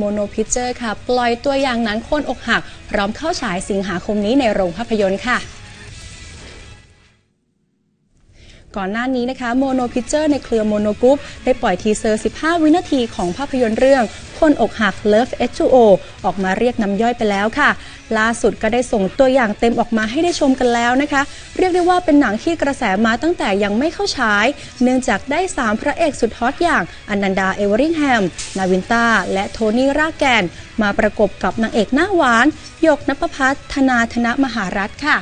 โมโนพิเจอร์ค่ะ ปล่อยตัวอย่างหนังคนอกหัก พร้อมเข้าฉายสิงหาคมนี้ในโรงภาพยนตร์ค่ะ ก่อนหน้านี้นะคะโมโนพิเจอร์ในเครือโมโนกรุ๊ปได้ปล่อยทีเซอร์ 15 วินาทีของภาพยนตร์เรื่องคนอกหัก Love H2O ออกมาเรียกน้ำย่อยไปแล้วค่ะ ล่าสุดก็ได้ส่งตัวอย่างเต็มออกมาให้ได้ชมกันแล้วนะคะ เรียกได้ว่าเป็นหนังที่กระแสมาตั้งแต่ยังไม่เข้าฉาย เนื่องจากได้ 3 พระเอกสุดฮอตอย่างอนันดาเอเวอริงแฮม นาวินตาและโทนี่รากแกน มาประกบกับนางเอกหน้าหวานหยกนภพัฒน์ธนาธนมหารัฐค่ะ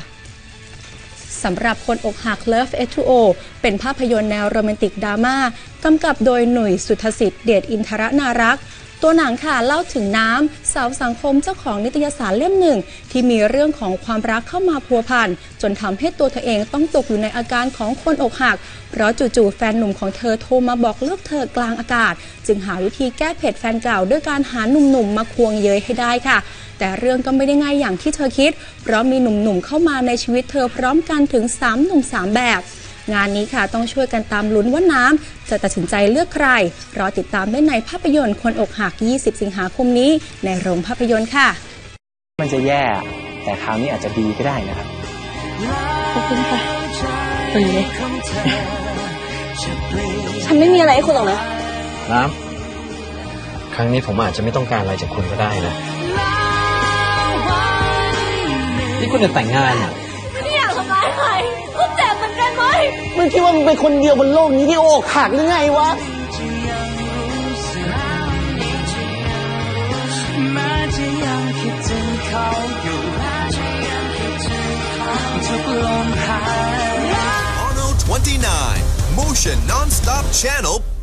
สำหรับคนอกหัก Love H2O เป็นภาพยนตร์แนวโรแมนติกดราม่ากำกับโดยหนุ่ยสุทธสิทธิ์เดชอินทรนารักษ์ตัวหนังค่ะเล่าถึงน้ำสาวสังคมเจ้าของนิตยสารเล่มหนึ่ง ที่มีเรื่องของความรักเข้ามาพัวพันจนทำให้ตัวเธอเองต้องตกอยู่ในอาการของคนอกหัก เพราะจู่ๆแฟนหนุ่มของเธอโทรมาบอกเลิกเธอกลางอากาศ จึงหาวิธีแก้เผ็ดแฟนเก่าด้วยการหาหนุ่มๆมาควงเย้ยให้ได้ค่ะ แต่เรื่องก็ไม่ได้ง่ายอย่างที่เธอคิด เพราะมีหนุ่มๆเข้ามาในชีวิตเธอพร้อมกันถึง 3 หนุ่ม 3 แบบ งานนี้ค่ะต้องช่วยกันตามลุ้นว่าน้ำจะตัดสินใจเลือกใคร รอติดตามได้ในภาพยนตร์คนอกหัก 20 สิงหาคมนี้ ในโรงภาพยนตร์ค่ะ มันจะแย่แต่คราวนี้อาจจะดีก็ได้นะครับขอบคุณค่ะคนนี้ฉันไม่มีอะไรให้คุณหรอกนะน้ำครั้งนี้ผมอาจจะไม่ต้องการอะไรจากคุณก็ได้นะ นี่คุณจะแต่งงานอะ คิดว่ามึงเป็นคนเดียวบนโลกนี้ที่โอกหักหรือไงวะ Mono 29 Motion Non-Stop Channel